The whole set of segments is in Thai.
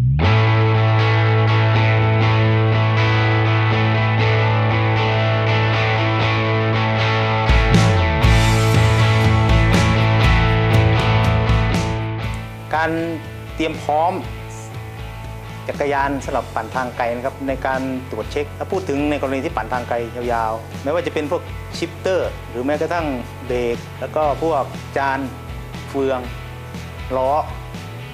การเตรียมพร้อม จักรยานสำหรับปั่นทางไกลนะครับในการตรวจเช็คถ้าพูดถึงในกรณีที่ปั่นทางไกลยาวๆไม่ว่าจะเป็นพวกชิปเตอร์ หรือแม้กระทั่งเบรกแล้วก็พวกจานเฟืองล้อ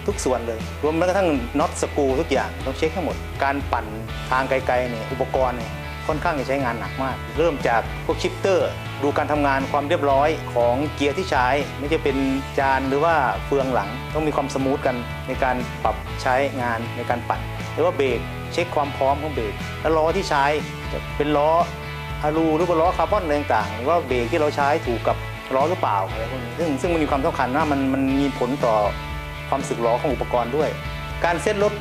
ทุกส่วนเลย รวมแม้กระทั่งน็อตสกูทุกอย่างต้องเช็คให้หมด การปั่นทางไกลๆเนี่ยอุปกรณ์เนี่ยค่อนข้างจะใช้งานหนักมาก เริ่มจากพวกชิปเตอร์ ดูการทำงานความเรียบร้อยของเกียร์ที่ใช้ ไม่จะเป็นจานหรือว่าเฟืองหลัง ต้องมีความสมูทกันในการปรับใช้งานในการปั่นหรือว่าเบรกเช็คความพร้อมของเบรกแล้วล้อที่ใช้จะเป็นล้ออะลูหรือว่าล้อคาร์บอนอะไรต่างๆหรือว่าเบรกที่เราใช้ถูกกับล้อหรือเปล่าอะไรพวกนี้ซึ่งซึ่งมันมีความสำคัญว่ามันมันมีผลต่อ ความสึกหรอของอุปกรณ์ด้วย การเซ็ตรถ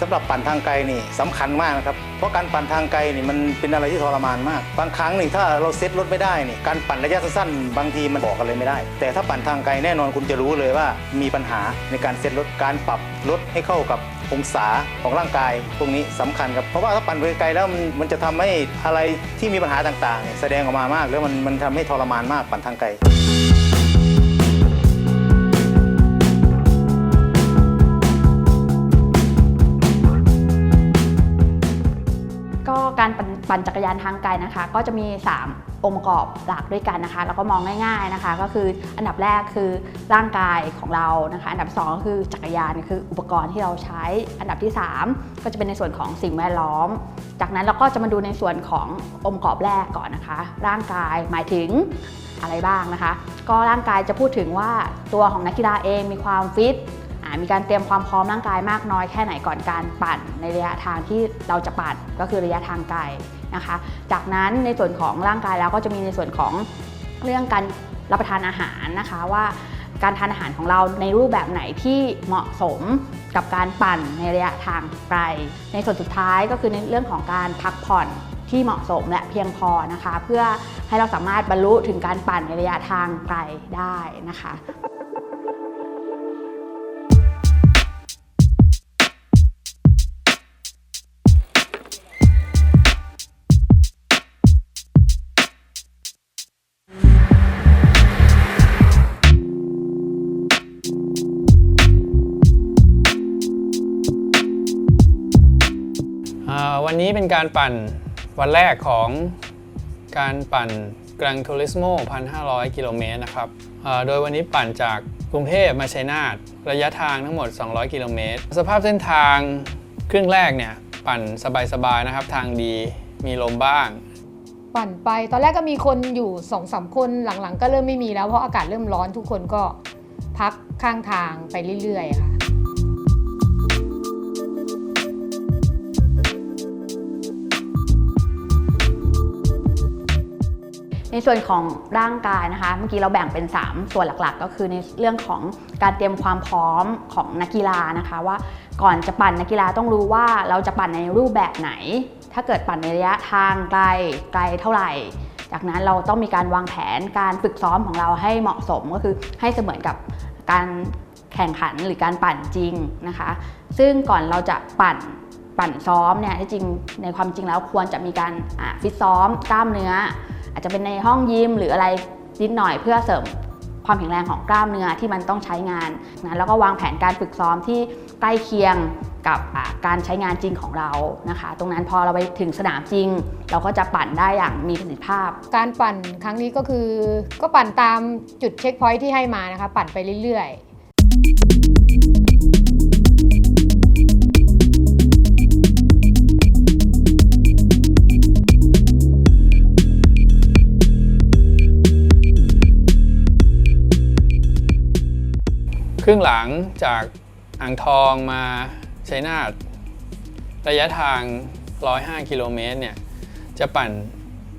สำหรับปั่นทางไกลนี่สำคัญมากนะครับ เพราะการปั่นทางไกลนี่มันเป็นอะไรที่ทรมานมาก บางครั้งนี่ถ้าเราเซ็ตรถไม่ได้นี่การปั่นระยะสั้นๆบางทีมันบอกอะไรไม่ได้ แต่ถ้าปั่นทางไกลแน่นอนคุณจะรู้เลยว่ามีปัญหาในการเซ็ตรถการปรับรถให้เข้ากับองศาของร่างกายตรงนี้สำคัญครับ เพราะว่าถ้าปั่นไปไกลแล้วมันจะทำให้อะไรที่มีปัญหาต่างๆ แสดงออกมามาก แล้วมันมันทำให้ทรมานมากปั่นทางไกล ก็การปั่นปั่นจักรยานทางไกลนะคะ ก็จะมี 3 องค์ประกอบหลักด้วยกันนะคะแล้วก็มองง่าย ๆนะคะ ก็คืออันดับแรกคือร่างกายของเรานะคะ อันดับ 2 ก็คือจักรยานคืออุปกรณ์ที่เราใช้ อันดับที่ 3 ก็จะเป็นในส่วนของสิ่งแวดล้อม จากนั้นเราก็จะมาดูในส่วนขององค์ประกอบแรกก่อนนะคะ ร่างกายหมายถึงอะไรบ้างนะคะ ก็ร่างกายจะพูดถึงว่าตัวของนักกีฬาเองมีความฟิต มีการเตรียมความพร้อมร่างกายมากน้อยแค่ไหนก่อนการปั่นในระยะทางที่เราจะปั่นก็คือระยะทางไกลนะคะ จากนั้นในส่วนของร่างกายแล้วก็จะมีในส่วนของเรื่องการรับประทานอาหารนะคะว่าการทานอาหารของเราในรูปแบบไหนที่เหมาะสมกับการปั่นในระยะทางไกล ในส่วนสุดท้ายก็คือในเรื่องของการพักผ่อนที่เหมาะสมและเพียงพอนะคะ เพื่อให้เราสามารถบรรลุถึงการปั่นในระยะทางไกลได้นะคะ วันนี้เป็นการปั่นวันแรกของการปั่นกรังทูริสโม1,500 กิโลเมตรนะครับ โดยวันนี้ปั่นจากกรุงเทพมาชัยนาทระยะทางทั้งหมด 200 กิโลเมตร สภาพเส้นทางครึ่งแรกเนี่ย ปั่นสบายๆนะครับ ทางดีมีลมบ้าง ปั่นไปตอนแรกก็มีคนอยู่สองสามคนหลังๆ ก็เริ่มไม่มีแล้วเพราะอากาศเริ่มร้อนทุกคนก็พักข้างทางไปเรื่อยๆค่ะ ส่วนของร่างกายนะคะ เมื่อกี้เราแบ่งเป็น 3 ส่วนหลักๆ ก็คือในเรื่องของการเตรียมความพร้อมของนักกีฬานะคะ ว่าก่อนจะปั่นนักกีฬาต้องรู้ว่าเราจะปั่นในรูปแบบไหน ถ้าเกิดปั่นในระยะทางไกลไกลเท่าไหร่ จากนั้นเราต้องมีการวางแผนการฝึกซ้อมของเราให้เหมาะสมก็คือให้เสมือนกับการแข่งขันหรือการปั่นจริงนะคะ ซึ่งก่อนเราจะปั่นปั่นซ้อมเนี่ยที่จริงในความจริงแล้วควรจะมีการฟิตซ้อมกล้ามเนื้อ อาจจะเป็นในห้องยิมหรืออะไรนิดหน่อยเพื่อเสริมความแข็งแรงของกล้ามเนื้อที่มันต้องใช้งานนะแล้วก็วางแผนการฝึกซ้อมที่ใกล้เคียงกับการใช้งานจริงของเรานะคะ ตรงนั้นพอเราไปถึงสนามจริง เราก็จะปั่นได้อย่างมีประสิทธิภาพ การปั่นครั้งนี้ก็คือ ก็ปั่นตามจุดเช็คพอยท์ที่ให้มานะคะ ปั่นไปเรื่อยๆ รึ่งหลังจากอ่างทองมาชัยนาทระยะทาง 105 กิโลเมตรเนี่ย จะปั่น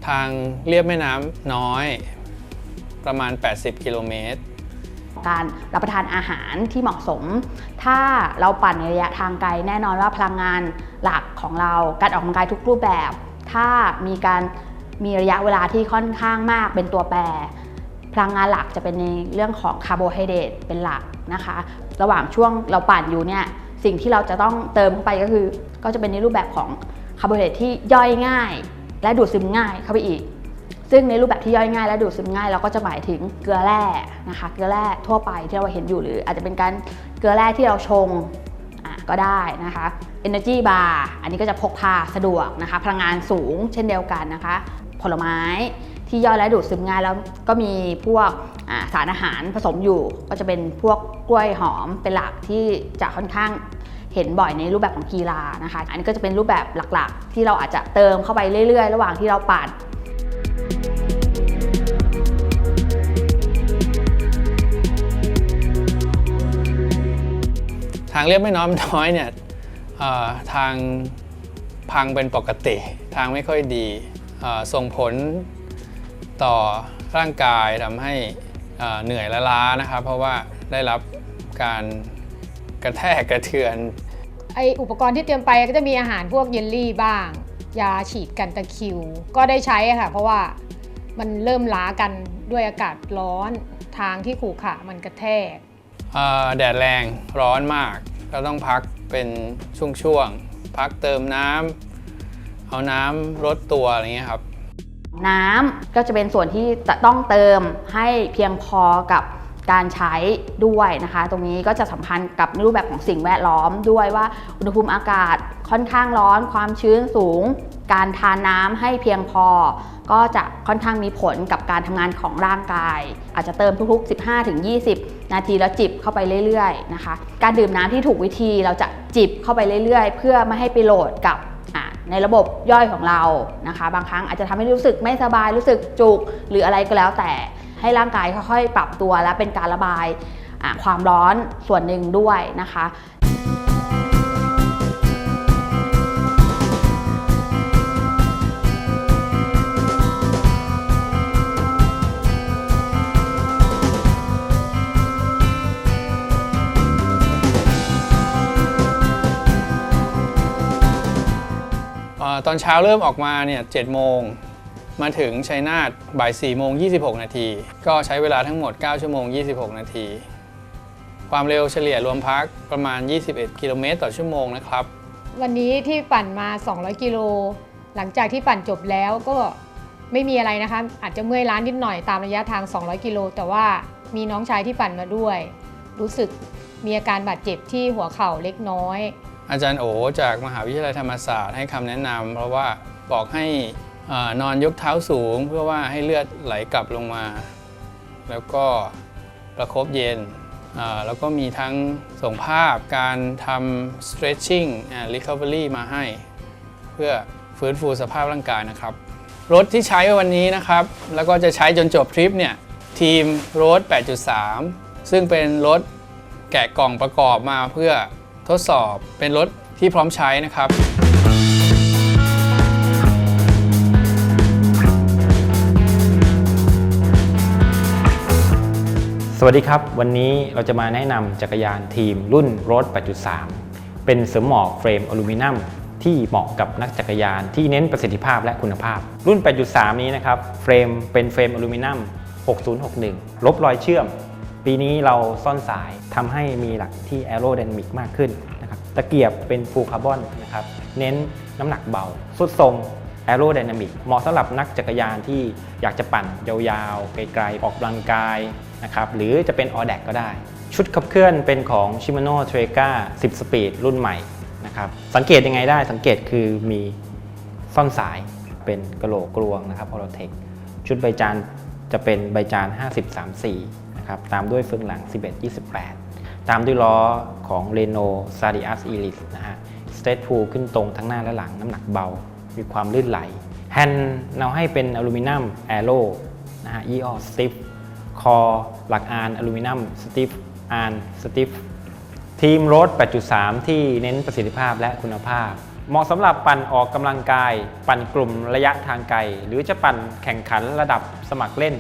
ทางเรียบแม่น้ำน้อยประมาณ 80 กิโลเมตร การรับประทานอาหารที่เหมาะสม ถ้าเราปั่นในระยะทางไกลแน่นอนว่าพลังงานหลักของเราการออกกำลังกายทุกรูปแบบ ถ้ามีการมีระยะเวลาที่ค่อนข้างมากเป็นตัวแปร พลังงานหลักจะเป็นในเรื่องของคาร์โบไฮเดรตเป็นหลัก นะคะ ระหว่างช่วงเราปั่นอยู่เนี่ยสิ่งที่เราจะต้องเติมเข้าไปก็คือ ก็จะเป็นในรูปแบบของคาร์โบไฮเดรตที่ย่อยง่าย และดูดซึมง่ายเข้าไปอีก ซึ่งในรูปแบบที่ย่อยง่าย และดูดซึมง่ายเราก็จะหมายถึงเกลือแร่นะคะ เกลือแร่ทั่วไปที่เราเห็นอยู่หรือ อาจจะเป็นการเกลือแร่ที่เราชงก็ได้นะคะ Energy Bar อันนี้ก็จะพกพาสะดวกนะคะ พลังงานสูงเช่นเดียวกันนะคะ ผลไม้ ที่ย่อยและดูดซึมง่ายแล้วก็มีพวกสารอาหารผสมอยู่ ก็จะเป็นพวกกล้วยหอมเป็นหลักที่จะค่อนข้างเห็นบ่อยในรูปแบบของกีฬานะคะ อันนี้ก็จะเป็นรูปแบบหลักๆ ที่เราอาจจะเติมเข้าไปเรื่อยๆ ระหว่างที่เราปั่นทางเรียบไม่น้อยไม่น้อยเนี่ยทางพังเป็นปกติ ทางไม่ค่อยดีส่งผล ต่อร่างกายทำให้เอ่อเหนื่อยและล้านะครับเพราะว่าได้รับการกระแทกกระเทือนไออุปกรณ์ที่เตรียมไปก็จะมีอาหารพวกเยลลี่บ้าง ยาฉีดกันตะคริว ก็ได้ใช้อะค่ะ เพราะว่ามันเริ่มล้ากันด้วยอากาศร้อนทางที่ขรุขระมันกระแทกเอ่อแดดแรงร้อนมาก ก็ต้องพักเป็นช่วงๆ พักเติมน้ำเอาน้ำลดตัวอะไรเงี้ยครับ น้ำก็จะเป็นส่วนที่จะต้องเติมให้เพียงพอกับการใช้ด้วยนะคะ ตรงนี้ก็จะสัมพันธ์กับรูปแบบของสิ่งแวดล้อมด้วยว่าอุณหภูมิอากาศค่อนข้างร้อน ความชื้นสูง การทานน้ำให้เพียงพอ ก็จะค่อนข้างมีผลกับการทำงานของร่างกาย อาจจะเติมทุกๆ 15-20 นาทีแล้วจิบเข้าไปเรื่อยๆนะคะ การดื่มน้ำที่ถูกวิธีเราจะจิบเข้าไปเรื่อยๆ เพื่อไม่ให้ไปโหลดกับ ในระบบย่อยของเรานะคะ บางครั้งอาจจะทำให้รู้สึกไม่สบายรู้สึกจุก หรืออะไรก็แล้วแต่ให้ร่างกายค่อยๆปรับตัวและเป็นการระบายความร้อนส่วนหนึ่งด้วยนะคะ ตอนเช้าเริ่มออกมาเนี่ย7โมงมาถึงชัยนาทบ่าย4โมง26 นาที ก็ใช้เวลาทั้งหมด 9 ชั่วโมง 26 นาที ความเร็วเฉลี่ยรวมพักประมาณ 21 กิโลเมตรต่อชั่วโมงนะครับ วันนี้ที่ปั่นมา 200 กิโล หลังจากที่ปั่นจบแล้วก็ไม่มีอะไรนะคะ อาจจะเมื่อยล้านิดหน่อยตามระยะทาง 200 กิโล แต่ว่ามีน้องชายที่ปั่นมาด้วย รู้สึกมีอาการบาดเจ็บที่หัวเข่าเล็กน้อย อาจารย์โอจากมหาวิทยาลัยธรรมศาสตร์ให้คำแนะนำเพราะว่าบอกให้นอนยกเท้าสูง เพื่อว่าให้เลือดไหลกลับลงมา แล้วก็ประคบเย็นแล้วก็มีทั้งส่งภาพการทำ stretching recovery มาให้ เพื่อฟื้นฟูสภาพร่างกายนะครับ รถที่ใช้วันนี้นะครับ แล้วก็จะใช้จนจบทริปเนี่ย ทีมรถ 8.3 ซึ่งเป็นรถแกะกล่องประกอบมาเพื่อ ทดสอบเป็นรถที่พร้อมใช้นะครับสวัสดีครับ วันนี้เราจะมาแนะนำจักรยานทีมรุ่นรถ 8.3 เป็นเสริมหมอกเฟรมอลูมิเนียมที่เหมาะกับนักจักรยานที่เน้นประสิทธิภาพและคุณภาพ รุ่น 8.3 นี้นะครับ เฟรมเป็นเฟรมอลูมิเนียม 6061 ลบรอยเชื่อม ปีนี้เราซ่อนสายทำให้มีหลักที่แอโร d y นามิกมากขึ้นนะครับตะเกียบเป็นฟูคาร์บอนนะครับเน้นน้ำหนักเบาสุดทรงแอโร d y นามิกเหมาะสำหรับนักจักรยานที่อยากจะปั่นยาวๆ ไกลๆ ออกกำลังกายนะครับหรือจะเป็นออแดกก็ได้ ชุดขับเคลื่อนเป็นของ Shimano t r e g a 10 Speed รุ่นใหม่นะครับสังเกตยังไงได้สังเกตคือมีซ่อนสายเป็นกระโหลกกลวงนะครับ o r o t e c ชุดใบจานจะเป็นใบจาน 50 34 นะครับตามด้วยเฟืองหลัง 11 28 ตามด้วยล้อของ Renault Sadias Elite นะฮะสเตทพูขึ้นตรงทั้งหน้าและหลังน้ำหนักเบา มีความลื่นไหลแฮนด์เราให้เป็นอลูมิเนียมแอโร่นะฮะยี่ห้อสติฟคอหลักอานอลูมิเนียมสติฟอานสติฟทีมรถ 8.3 ที่เน้นประสิทธิภาพและคุณภาพ เหมาะสำหรับปั่นออกกำลังกาย ปั่นกลุ่มระยะทางไกล หรือจะปั่นแข่งขันระดับสมัครเล่น